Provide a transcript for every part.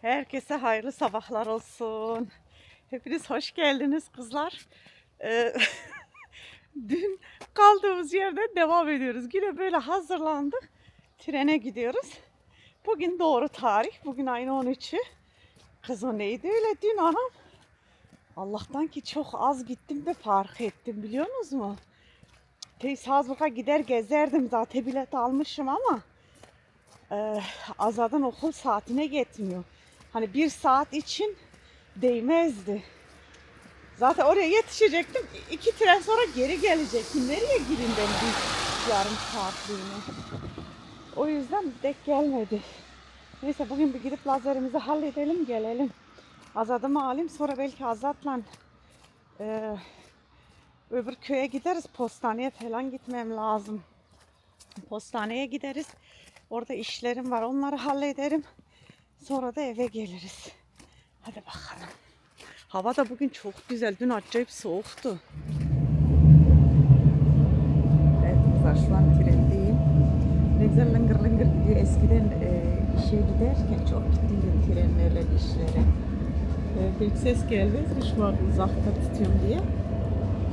Herkese hayırlı sabahlar olsun. Hepiniz hoş geldiniz kızlar. Ee, dün kaldığımız yerden devam ediyoruz. Yine böyle hazırlandık. Trene gidiyoruz. Bugün doğru tarih. Bugün ayın 13'ü. Kız o neydi öyle dün anam? Allah'tan ki çok az gittim de fark ettim biliyor musunuz mu? Te Salzburg'a gider gezerdim zaten bilet almışım ama e, Azad'ın okul saatine yetmiyor. Hani bir saat için değmezdi. Zaten oraya yetişecektim. İki tren sonra geri gelecektim. Nereye gideyim ben bir yarım saatliğine? O yüzden dek gelmedi. Neyse bugün bir gidip lazerimizi halledelim gelelim. Azad'ımı alayım sonra belki Azat'la e, öbür köye gideriz. Postaneye falan gitmem lazım. Postaneye gideriz. Orada işlerim var. Onları hallederim. Sonra da eve geliriz. Hadi bakalım. Hava da bugün çok güzel. Dün acayip soğuktu. Evet kızlar şu an trendeyim. Ne güzel lıngır lıngır gidiyor. Eskiden e, işe giderken çok gittim de trenlerle işlere. E, pek ses gelmezdi şu an uzakta tutuyorum diye.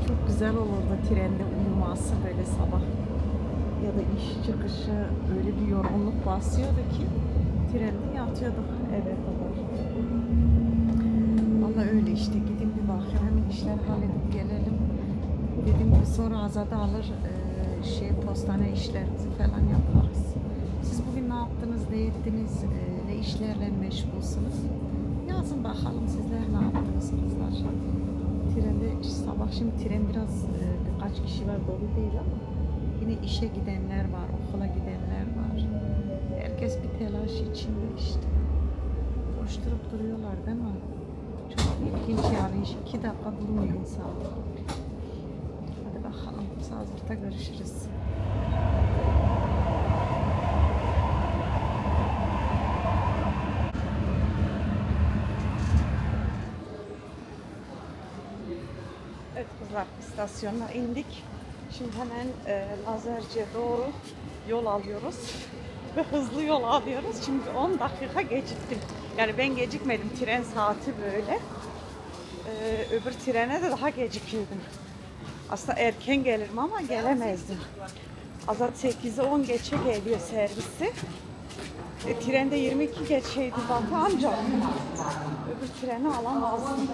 Çok güzel olurdu trende uyuması böyle sabah ya da iş çıkışı öyle bir yorgunluk basıyordu ki trende yatıyorduk eve kadar. Valla öyle işte gidin bir bakayım hemen işleri halledip gelelim. Dedim ki sonra Azade alır eee, şey postane işlerimizi falan yaparız. Siz bugün ne yaptınız, ne ettiniz, eee, ne işlerle meşgulsünüz? Yazın bakalım sizler ne yaptınız kızlar. Trende sabah şimdi tren biraz eee, birkaç kişi var dolu değil ama yine işe gidenler var. Herkes bir telaş içinde işte. Koşturup duruyorlar değil mi? Çok ilginç yani iki dakika durmuyor insan. Hadi bakalım Salzburg'da görüşürüz. Evet kızlar istasyona indik. Şimdi hemen e, Lazerci'ye doğru yol alıyoruz. Ve hızlı yol alıyoruz. Şimdi 10 dakika geciktim. Yani ben gecikmedim. Tren saati böyle. E, öbür trene de daha gecikirdim. Aslında erken gelirim ama gelemezdim. Azat 8'i 10 geçe geliyor servisi. E, trende 22 geçeydi zaten ancak öbür treni alamazdım.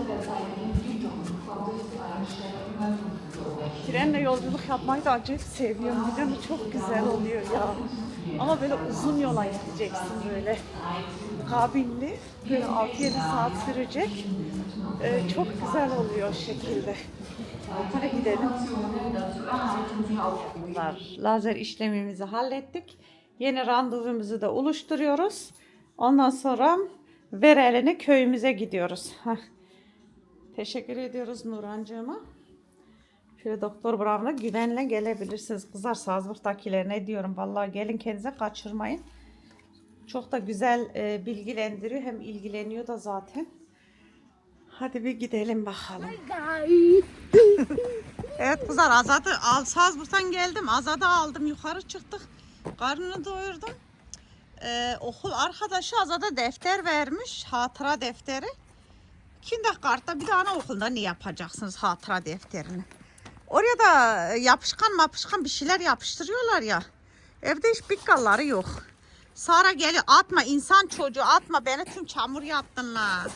Trenle yolculuk yapmayı da acayip seviyorum. Biliyor musun? Çok güzel oluyor ya. Ama böyle uzun yola gideceksin böyle. Kabinli. Böyle 6-7 saat sürecek. Ee, çok güzel oluyor şekilde. Hadi gidelim. Lazer işlemimizi hallettik. Yeni randevumuzu da oluşturuyoruz. Ondan sonra Verelene köyümüze gidiyoruz. Teşekkür ediyoruz Nurancığıma. Şöyle Doktor Brown'a güvenle gelebilirsiniz. Kızlar Salzburg'dakilerine diyorum. Vallahi gelin kendinize kaçırmayın. Çok da güzel e, bilgilendiriyor. Hem ilgileniyor da zaten. Hadi bir gidelim bakalım. Evet kızlar Azad'ı al, Salzburg'dan geldim. Azad'ı aldım. Yukarı çıktık. Karnını doyurdum. Ee, okul arkadaşı Azad'a defter vermiş. Hatıra defteri. Kindergarten'da bir tane okulda ne yapacaksınız hatıra defterini? Oraya da yapışkan mapışkan bir şeyler yapıştırıyorlar ya. Evde hiç bikkalları yok. Sara geliyor atma insan çocuğu atma beni tüm çamur yaptın la.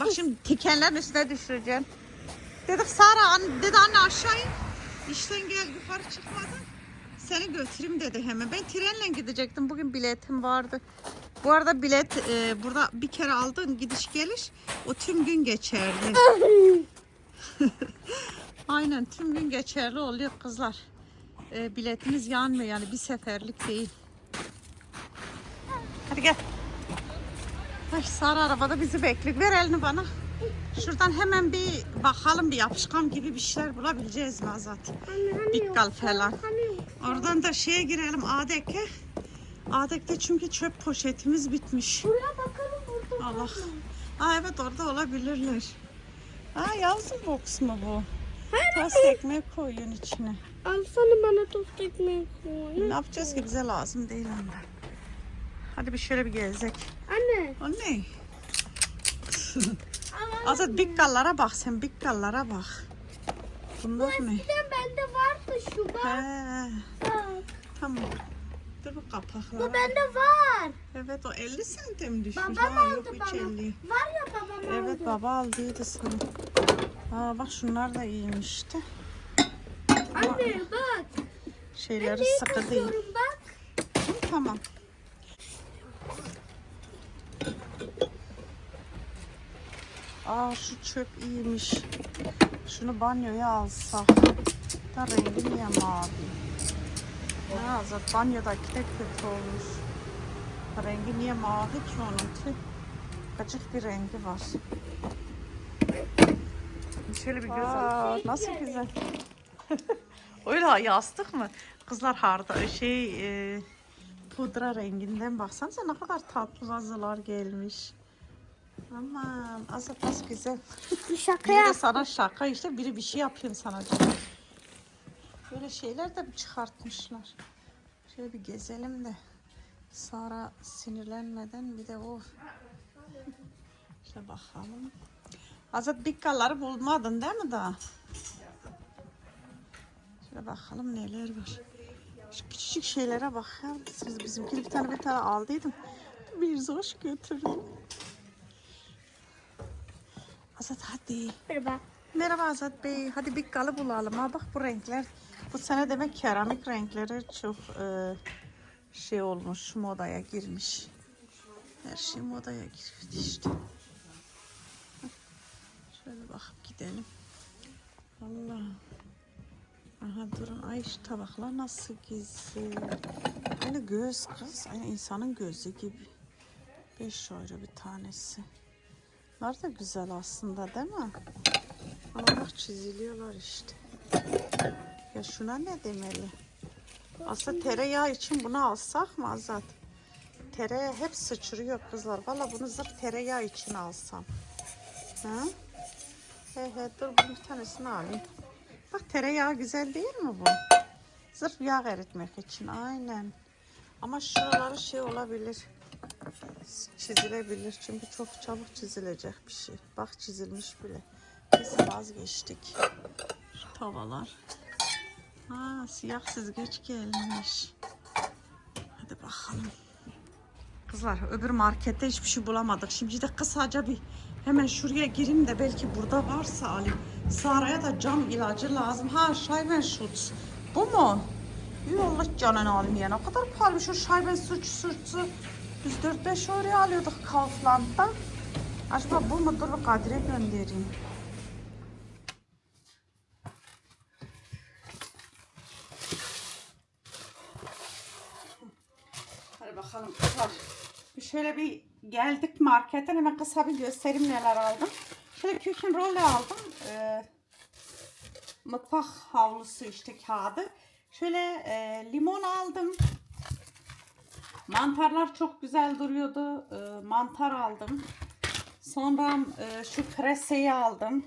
Bak şimdi tikenlerin üstüne düşüreceksin. Dedik Sara an- dedi anne aşağı in. İşten gel yukarı çıkmadın. Seni götüreyim dedi hemen. Ben trenle gidecektim. Bugün biletim vardı. Bu arada bilet e, burada bir kere aldın gidiş geliş. O tüm gün geçerli. Aynen tüm gün geçerli oluyor kızlar. E, biletiniz yanmıyor yani bir seferlik değil. Hadi gel. Ay Sara arabada bizi bekliyor. Ver elini bana. Şuradan hemen bir bakalım bir yapışkan gibi bir şeyler bulabileceğiz mi Azat? Bikkal falan. Oradan da şeye girelim Adek'e. Adek'te çünkü çöp poşetimiz bitmiş. Buraya bakalım burada. Allah. Aa evet orada olabilirler. Aa yazın box mu bu? Tost ekmeği koyuyorsun içine. Alsana bana tost ekmeği koy. Ne yapacağız ki bize lazım değil ondan. Hadi bir şöyle bir gezek. Anne O ne? Azat bikkallara bak sen bikkallara bak. Bunlar ne? eskiden bende vardı şu bak. He, Bak. tamam. Dur bu Bu kapaklara. bende var. Evet o 50 santim düşmüş. Babam ha, aldı yok bana. 50. Var ya babam Evet aldı. baba aldıydı sana. Aa bak şunlar da iyiymişti. Anne bak. Şeyleri Neyi sıkı değil. bak. Tamam. Aa şu çöp iyiymiş. Şunu banyoya alsak. Da rengi niye mavi? Ha, zaten banyodaki de kötü olmuş. Rengi niye mavi ki onun ki? Açık bir rengi var. Şöyle bir göz Aa, Nasıl güzel. Öyle yastık mı? Kızlar harda şey e, pudra renginden baksanıza ne kadar tatlı vazolar gelmiş. Aman azat nasıl güzel. Bir şaka Biri de sana şaka işte biri bir şey yapıyor sana. Böyle şeyler de çıkartmışlar. Şöyle bir gezelim de sonra sinirlenmeden bir de o işte bakalım. Azat bikkaları bulmadın değil mi daha? Şöyle bakalım neler var. Şu küçücük şeylere bakar mısınız? Bizimkini bir tane bir tane aldıydım. Bir zoş götürdüm. Azat hadi. Merhaba. Merhaba Azat Bey. Hadi bir kalı bulalım. Ha bak bu renkler. Bu sene demek keramik renkleri çok e, şey olmuş. Modaya girmiş. Her şey modaya girdi işte. Şöyle bakıp gidelim. Allah. Aha durun. Ay şu tabaklar nasıl güzel. Aynı göz kız. Aynı insanın gözü gibi. 5 euro bir tanesi. Bunlar da güzel aslında değil mi? Ama bak çiziliyorlar işte. Ya şuna ne demeli? Aslında tereyağı için bunu alsak mı Azat? Tereyağı hep sıçrıyor kızlar. Valla bunu zırh tereyağı için alsam. Ha? He dur bunun bir tanesini alayım. Bak tereyağı güzel değil mi bu? Zırh yağ eritmek için aynen. Ama şuraları şey olabilir. Çizilebilir çünkü çok çabuk çizilecek bir şey. Bak çizilmiş bile. Biz vazgeçtik. Şu tavalar. Ha, siyah süzgeç gelmiş. Hadi bakalım. Kızlar öbür markette hiçbir şey bulamadık. Şimdi de kısaca bir hemen şuraya gireyim de belki burada varsa alayım. Sara'ya da cam ilacı lazım. Ha Scheiben Schutz. Bu mu? Yuh Allah canını alayım ya. Ne kadar pahalı şu Scheiben Schutz Schutz'u. Biz 4-5 euroya alıyorduk Kaufland'da. Acaba bu mu? Dur Kadir'e göndereyim. Hadi bakalım Şöyle bir geldik marketten hemen kısa bir göstereyim neler aldım. Şöyle küchen rolle aldım. Ee, mutfak havlusu işte kağıdı. Şöyle e, limon aldım. Mantarlar çok güzel duruyordu. Ee, mantar aldım. Sonra e, şu kreseyi aldım.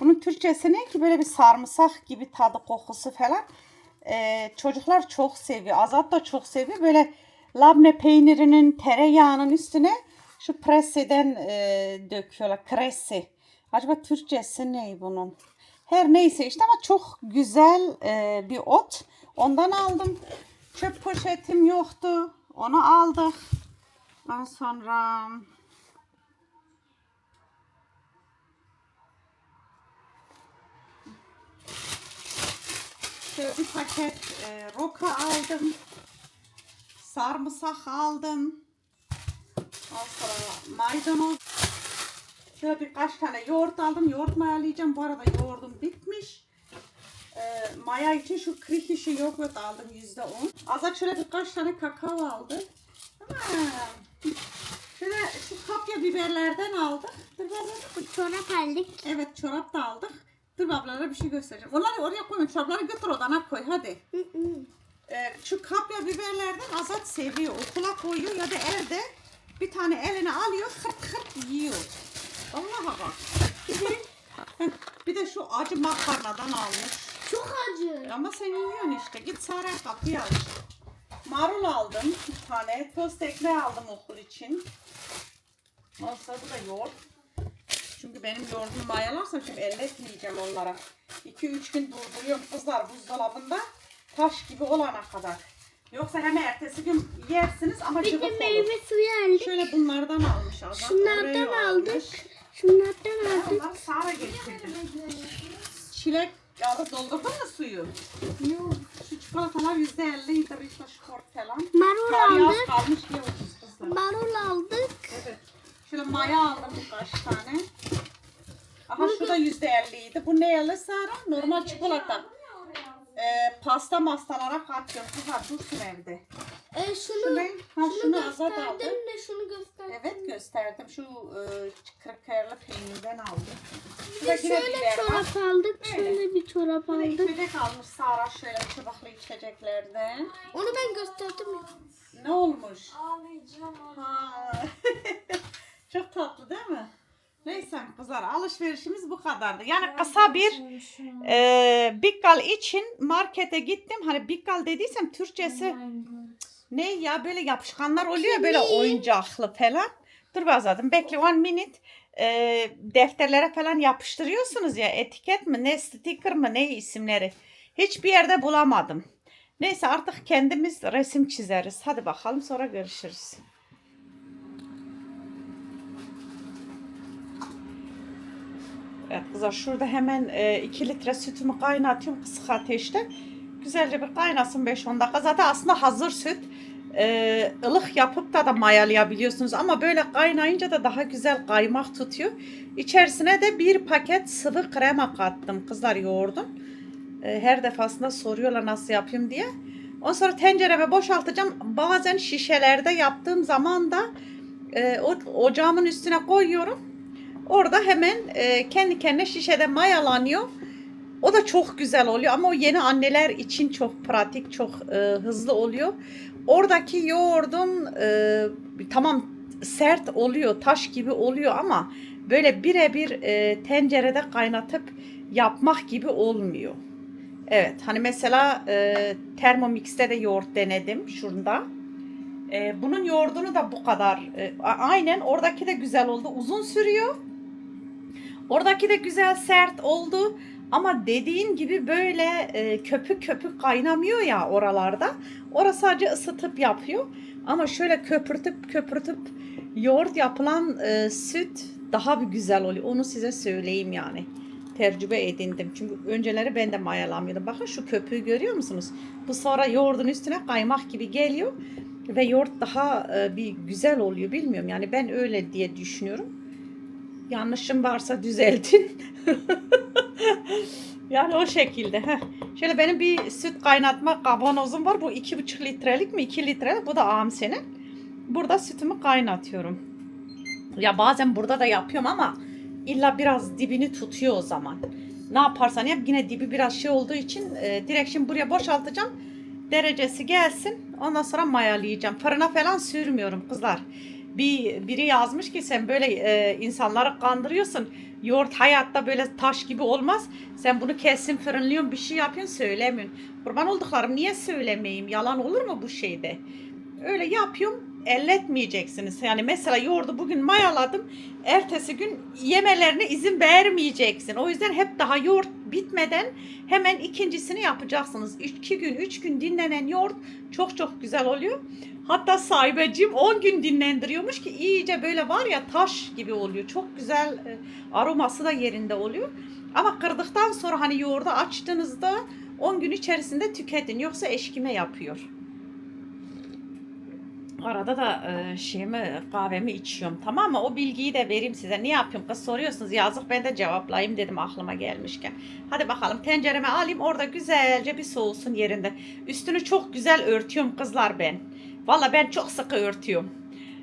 Bunun Türkçesi ne ki böyle bir sarımsak gibi tadı kokusu falan. Ee, çocuklar çok seviyor. Azat da çok seviyor. Böyle labne peynirinin tereyağının üstüne şu preseden e, döküyorlar. Kresi. Acaba Türkçesi ne bunun? Her neyse işte ama çok güzel e, bir ot. Ondan aldım. Çöp poşetim yoktu. Onu aldık. Ondan sonra şöyle bir paket e, roka aldım. Sarımsak aldım. Sonra maydanoz. Şöyle birkaç tane yoğurt aldım. Yoğurt mayalayacağım. Bu arada yoğurdum bitmiş. E, maya için şu krik işi yoğurt aldım yüzde on. Azat şöyle birkaç tane kakao aldı. Ha. Şöyle şu kapya biberlerden aldık. Dur. Bu çorap aldık. Evet çorap da aldık. Dur ablalara bir şey göstereceğim. Onları oraya koyma. Çorapları götür odana koy hadi. Ee, şu kapya biberlerden Azat seviyor. Okula koyuyor ya da evde bir tane eline alıyor hırt hırt yiyor. Allah'a bak. bir de şu acı makarnadan almış. Çok acı. Ama sen yiyorsun işte. Git Sara'ya kapıyı al. Marul aldım bir tane. Tost ekmeği aldım okul için. Sonra bu da yoğurt. Çünkü benim yoğurdumu mayalarsam şimdi elletmeyeceğim onlara. 2-3 gün durduruyorum kızlar buzdolabında. Taş gibi olana kadar. Yoksa hemen ertesi gün yersiniz ama Bir cıvık de olur. meyve suyu aldık. Şöyle bunlardan almış Azat. Şunlardan aldık. almış. Şunlardan aldık. Ondan Sara getirdi. Çilek yağı doldurdun mu suyu? Yok. Şu çikolatalar yüzde elli Rita Sport falan. Marul Kar yaz aldık. kalmış diye ucuz kızlar. Marul aldık. Evet. Şöyle maya aldım birkaç tane. Aha şu da yüzde elliydi. Bu ne yalı Sara? Normal çikolata. Ee, pasta mastalara katıyorum. Kızlar dursun evde. E, şunu, Şunu, ha, şunu, şunu gösterdin de şunu gösterdin. Evet gösterdim. Şu e, kırkayarlı peynirden aldım. Bir de şöyle çorap aldık. Şöyle bir çorap aldık. içecek almış Sara şöyle çubuklu içeceklerden. Onu ben gösterdim ya. Ne olmuş? Ha. Çok tatlı değil mi? Neyse kızlar alışverişimiz bu kadardı. Yani kısa bir e, Bikkal için markete gittim. Hani Bikkal dediysem Türkçesi ne ya böyle yapışkanlar oluyor böyle oyuncaklı falan. Dur bazadım bekle one minute. E, defterlere falan yapıştırıyorsunuz ya etiket mi ne sticker mı ne isimleri. Hiçbir yerde bulamadım. Neyse artık kendimiz resim çizeriz. Hadi bakalım sonra görüşürüz. Evet kızlar şurada hemen 2 litre sütümü kaynatıyorum kısık ateşte. Güzelce bir kaynasın 5-10 dakika. Zaten aslında hazır süt. Ee, ılık yapıp da da mayalayabiliyorsunuz. Ama böyle kaynayınca da daha güzel kaymak tutuyor. İçerisine de bir paket sıvı krema kattım. Kızlar yoğurdum. Ee, her defasında soruyorlar nasıl yapayım diye. Ondan sonra tencereme boşaltacağım. Bazen şişelerde yaptığım zaman da e, ocağımın üstüne koyuyorum. Orada hemen e, kendi kendine şişede mayalanıyor. O da çok güzel oluyor ama o yeni anneler için çok pratik, çok e, hızlı oluyor. Oradaki yoğurdun e, tamam sert oluyor, taş gibi oluyor ama böyle birebir e, tencerede kaynatıp yapmak gibi olmuyor. Evet hani mesela e, Thermomix'te de yoğurt denedim şurada. E, bunun yoğurdunu da bu kadar. e, aynen oradaki de güzel oldu. Uzun sürüyor. Oradaki de güzel sert oldu. Ama dediğin gibi böyle e, köpük köpük kaynamıyor ya oralarda. Orası sadece ısıtıp yapıyor. Ama şöyle köpürtüp köpürtüp yoğurt yapılan e, süt daha bir güzel oluyor. Onu size söyleyeyim yani. Tecrübe edindim. Çünkü önceleri ben de mayalamıyordum. Bakın şu köpüğü görüyor musunuz? Bu sonra yoğurdun üstüne kaymak gibi geliyor. Ve yoğurt daha e, bir güzel oluyor bilmiyorum. Yani ben öyle diye düşünüyorum. Yanlışım varsa düzeltin. yani o şekilde. Şöyle benim bir süt kaynatma kavanozum var. Bu iki buçuk litrelik mi? 2 litre. Bu da Amse'nin. Burada sütümü kaynatıyorum. Ya bazen burada da yapıyorum ama illa biraz dibini tutuyor o zaman. Ne yaparsan yap yine dibi biraz şey olduğu için e, direkt şimdi buraya boşaltacağım. Derecesi gelsin. Ondan sonra mayalayacağım. Fırına falan sürmüyorum kızlar. Bir biri yazmış ki sen böyle e, insanları kandırıyorsun. Yoğurt hayatta böyle taş gibi olmaz. Sen bunu kesin fırınlıyorsun bir şey yapıyorsun söylemiyorsun. Kurban olduklarım niye söylemeyeyim? Yalan olur mu bu şeyde? Öyle yapıyorum elletmeyeceksiniz. Yani mesela yoğurdu bugün mayaladım. Ertesi gün yemelerine izin vermeyeceksin. O yüzden hep daha yoğurt bitmeden hemen ikincisini yapacaksınız. 2 gün, 3 gün dinlenen yoğurt çok çok güzel oluyor. Hatta sahibeciğim 10 gün dinlendiriyormuş ki iyice böyle var ya taş gibi oluyor. Çok güzel e, aroması da yerinde oluyor. Ama kırdıktan sonra hani yoğurdu açtığınızda 10 gün içerisinde tüketin. Yoksa eşkime yapıyor. Arada da e, şeyimi kahvemi içiyorum tamam mı? O bilgiyi de vereyim size. Ne yapıyorum kız soruyorsunuz yazık ben de cevaplayayım dedim aklıma gelmişken. Hadi bakalım tencereme alayım orada güzelce bir soğusun yerinde. Üstünü çok güzel örtüyorum kızlar ben. Valla ben çok sıkı örtüyorum.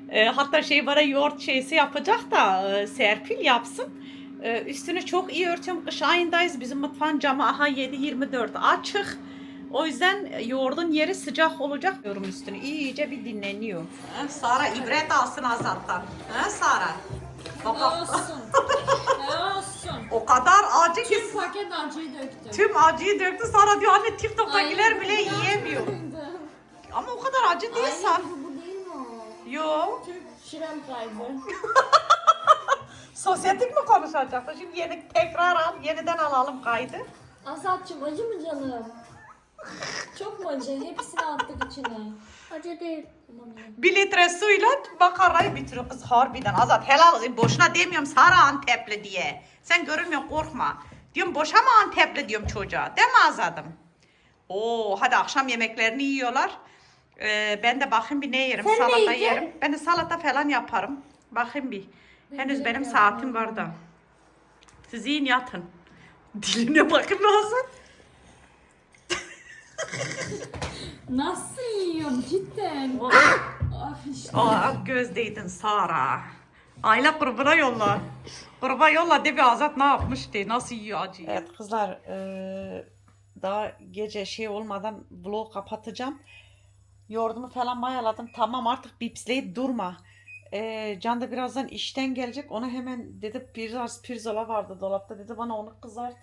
E, hatta şey bana yoğurt şeysi yapacak da e, Serpil yapsın. E, üstünü çok iyi örtüyorum. Kış ayındayız. Bizim mutfağın camı aha 7-24 açık. O yüzden yoğurdun yeri sıcak olacak. Yorum üstünü iyice bir dinleniyor. Sara ibret alsın Azat'tan. Ha Sara? Baba Olsun. Olsun. o kadar acı ki Tüm paket acıyı döktüm. tüm acıyı döktü. Sara diyor anne TikTok'takiler bile yiyemiyor. Ama o kadar acı değil Sara. Bu, bu değil mi o? Yo. Türk Şiren Driver. Sosyetik mi konuşacaktı? Şimdi yeni tekrar al, yeniden alalım kaydı. Azatçım acı mı canım? Çok mu acı? Hepsini attık içine. Acı değil. Bir litre suyla makarayı bitiriyor kız harbiden Azat helal olsun. Boşuna demiyorum Sara Antepli diye. Sen görünmüyor korkma. Diyorum boşa mı Antepli diyorum çocuğa. Değil mi Azat'ım? Oo hadi akşam yemeklerini yiyorlar. Ee, ben de bakayım bir ne yerim. Sen ne salata yiyeceksin? yerim. Ben de salata falan yaparım. Bakayım bir. Henüz de benim saatim var da. Siz yiyin yatın. Diline bakın Azat. Nasıl yiyorum cidden? Oh. Af işte. Aa gözdeydin Sara. Aile grubuna yolla. Gruba yolla de bir Azat ne yapmış de nasıl yiyor acıyı. Evet kızlar eee, daha gece şey olmadan vlog kapatacağım. Yoğurdumu falan mayaladım. Tamam artık bipsleyip durma. Eee, Can da birazdan işten gelecek. Ona hemen dedi biraz pirzola vardı dolapta dedi bana onu kızart.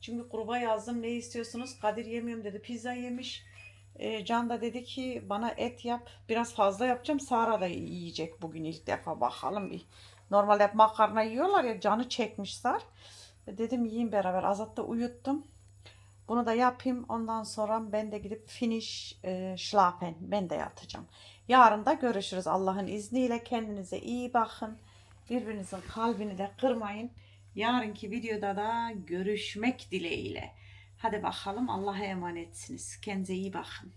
Çünkü gruba yazdım ne istiyorsunuz? Kadir yemiyorum dedi pizza yemiş. E, Can da dedi ki bana et yap. Biraz fazla yapacağım. Sara da yiyecek bugün ilk defa. Bakalım bir. Normalde hep makarna yiyorlar ya canı çekmişler. E, Dedim yiyin beraber. Azat da uyuttum. Bunu da yapayım. Ondan sonra ben de gidip finish e, schlafen. Ben de yatacağım. Yarın da görüşürüz Allah'ın izniyle. Kendinize iyi bakın. Birbirinizin kalbini de kırmayın. Yarınki videoda da görüşmek dileğiyle. Hadi bakalım Allah'a emanetsiniz. Kendinize iyi bakın.